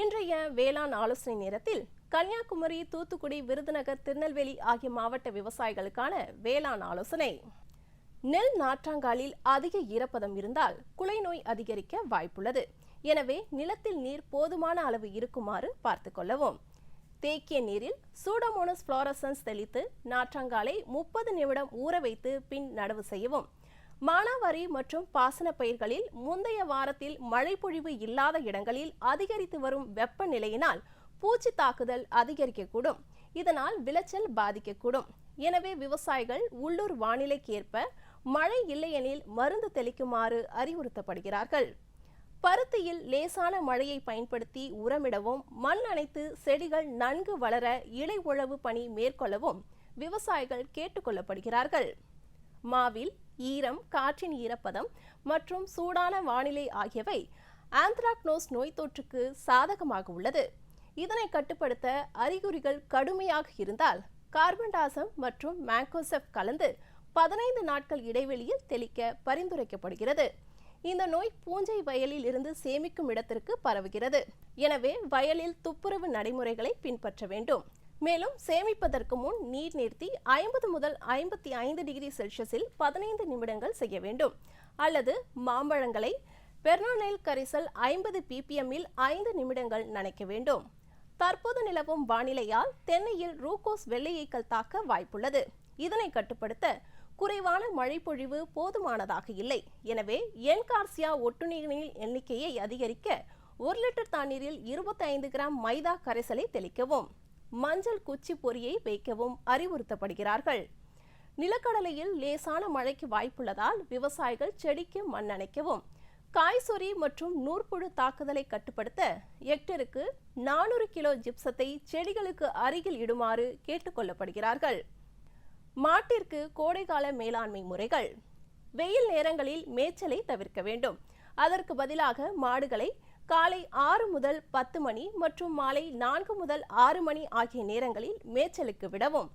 இன்றைய வேளாண் ஆலோசனை நேரத்தில் கன்னியாகுமரி தூத்துக்குடி விருதுநகர் திருநெல்வேலி ஆகிய மாவட்ட விவசாயிகளுக்கான வேளாண் ஆலோசனை. நெல் நாற்றாங்காலில் அதிக ஈரப்பதம் இருந்தால் குலை நோய் அதிகரிக்க வாய்ப்புள்ளது. எனவே நிலத்தில் நீர் போதுமான அளவு இருக்குமாறு பார்த்துக்கொள்ளவும் தேக்கிய நீரில் சூடோமோனஸ் ஃப்ளோரசன்ஸ் தெளித்து நாற்றாங்காலை முப்பது நிமிடம் ஊற வைத்து பின் நடவு செய்யவும். மானாவாரி மற்றும் பாசன பயிர்களில் முந்தைய வாரத்தில் மழைப்பொழிவு இல்லாத இடங்களில் அதிகரித்து வரும் வெப்பநிலையினால் பூச்சி தாக்குதல் அதிகரிக்கக்கூடும். இதனால் விளைச்சல் பாதிக்கக்கூடும். எனவே விவசாயிகள் உள்ளூர் வானிலைக்கு ஏற்ப மழை இல்லையெனில் மருந்து தெளிக்குமாறு அறிவுறுத்தப்படுகிறார்கள். பருத்தியில் லேசான மழையை பயன்படுத்தி உரமிடவும் மண் அணைத்து செடிகள் நன்கு வளர இலை உழவு பணி மேற்கொள்ளவும் விவசாயிகள் கேட்டுக்கொள்ளப்படுகிறார்கள். மாவில் ஈரம் காற்றின் ஈரப்பதம் மற்றும் சூடான வானிலை ஆகியவை ஆந்த்ராக்னோஸ் நோய் தொற்றுக்கு சாதகமாக உள்ளது. இதனை கட்டுப்படுத்த அறிகுறிகள் கடுமையாக இருந்தால் கார்பன்டாசம் மற்றும் மேங்கோசெப் கலந்து பதினைந்து நாட்கள் இடைவெளியில் தெளிக்க பரிந்துரைக்கப்படுகிறது. இந்த நோய் பூஞ்சை வயலில் இருந்து சேமிக்கும் இடத்திற்கு பரவுகிறது. எனவே வயலில் துப்புரவு நடைமுறைகளை பின்பற்ற வேண்டும். மேலும் சேமிப்பதற்கு முன் நீர் நிறுத்தி ஐம்பது முதல் ஐம்பத்தி ஐந்து டிகிரி செல்சியஸில் பதினைந்து நிமிடங்கள் செய்ய வேண்டும். அல்லது மாம்பழங்களை பெர்னோனைல் கரிசல் ஐம்பது பிபிஎம்மில் ஐந்து நிமிடங்கள் நனைக்க வேண்டும். தற்போது நிலவும் வானிலையால் தென்னையில் ரூகோஸ் வெள்ளையீக்கள் தாக்க வாய்ப்புள்ளது. இதனை கட்டுப்படுத்த குறைவான மழைப்பொழிவு போதுமானதாக இல்லை. எனவே என்கார்சியா ஒட்டுநீரின் எண்ணிக்கையை அதிகரிக்க ஒரு லிட்டர் தண்ணீரில் இருபத்தைந்து கிராம் மைதா கரைசலை தெளிக்கவும். மஞ்சள் குச்சி பொரியை வைக்கவும் அறிவுறுத்தப்படுகிறார்கள். நிலக்கடலையில் லேசான மழைக்கு வாய்ப்புள்ளதால் விவசாயிகள் செடிக்கு மண் அணைக்கவும் காய்சொறி மற்றும் நூற்புழு தாக்குதலை கட்டுப்படுத்த ஹெக்டருக்கு நானூறு கிலோ ஜிப்சத்தை செடிகளுக்கு அருகில் இடுமாறு கேட்டுக்கொள்ளப்படுகிறார்கள். மாட்டிற்கு கோடைகால மேலாண்மை முறைகள். வெயில் நேரங்களில் மேய்ச்சலை தவிர்க்க வேண்டும். அதற்கு பதிலாக மாடுகளை காலை ஆறு முதல் பத்து மணி மற்றும் மாலை நான்கு முதல் ஆறு மணி ஆகிய நேரங்களில் மேய்ச்சலுக்கு விடவும்.